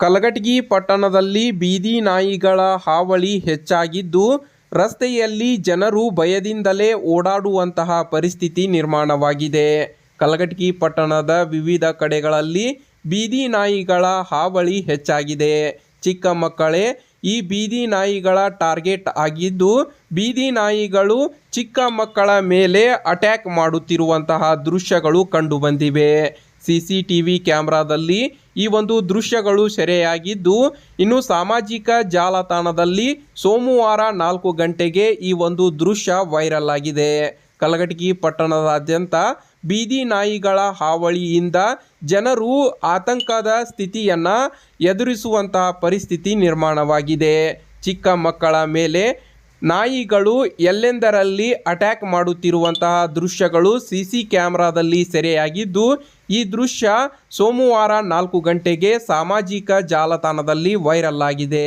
ಕಲಘಟಗಿ ಪಟ್ಟಣದಲ್ಲಿ ಬೀದಿ ನಾಯಿಗಳ ಹಾವಳಿ ಹೆಚ್ಚಾಗಿದ್ದು, ರಸ್ತೆಯಲ್ಲಿ ಜನರು ಭಯದಿಂದಲೇ ಓಡಾಡುವಂತಹ ಪರಿಸ್ಥಿತಿ ನಿರ್ಮಾಣವಾಗಿದೆ. ಕಲಘಟಗಿ ಪಟ್ಟಣದ ವಿವಿಧ ಕಡೆಗಳಲ್ಲಿ ಬೀದಿ ನಾಯಿಗಳ ಹಾವಳಿ ಹೆಚ್ಚಾಗಿದೆ. ಚಿಕ್ಕ ಮಕ್ಕಳೇ, ಈ ಬೀದಿ ನಾಯಿಗಳ ಟಾರ್ಗೆಟ್ ಆಗಿದ್ದು, ಬೀದಿ ನಾಯಿಗಳು ಚಿಕ್ಕ ಮಕ್ಕಳ ಮೇಲೆ ಅಟ್ಯಾಕ್ ಮಾಡುತ್ತಿರುವಂತಹ ದೃಶ್ಯಗಳು ಕಂಡುಬಂದಿವೆ ಸಿ ಸಿ ಟಿ ವಿ ಕ್ಯಾಮ್ರಾದಲ್ಲಿ ಈ ಒಂದು ದೃಶ್ಯಗಳು ಸೆರೆಯಾಗಿದ್ದು, ಇನ್ನು ಸಾಮಾಜಿಕ ಜಾಲತಾಣದಲ್ಲಿ ಸೋಮವಾರ ನಾಲ್ಕು ಗಂಟೆಗೆ ಈ ಒಂದು ದೃಶ್ಯ ವೈರಲ್ ಆಗಿದೆ. ಕಲಘಟಗಿ ಪಟ್ಟಣದಾದ್ಯಂತ ಬೀದಿ ನಾಯಿಗಳ ಹಾವಳಿಯಿಂದ ಜನರು ಆತಂಕದ ಸ್ಥಿತಿಯನ್ನು ಎದುರಿಸುವಂತಹ ಪರಿಸ್ಥಿತಿ ನಿರ್ಮಾಣವಾಗಿದೆ. ಚಿಕ್ಕ ಮಕ್ಕಳ ಮೇಲೆ ನಾಯಿಗಳು ಎಲ್ಲೆಂದರಲ್ಲಿ ಅಟ್ಯಾಕ್ ಮಾಡುತ್ತಿರುವಂತಹ ದೃಶ್ಯಗಳು ಸಿ ಸಿ ಕ್ಯಾಮ್ರಾದಲ್ಲಿ ಸೆರೆಯಾಗಿದ್ದು, ಈ ದೃಶ್ಯ ಸೋಮವಾರ ನಾಲ್ಕು ಗಂಟೆಗೆ ಸಾಮಾಜಿಕ ಜಾಲತಾಣದಲ್ಲಿ ವೈರಲ್ ಆಗಿದೆ.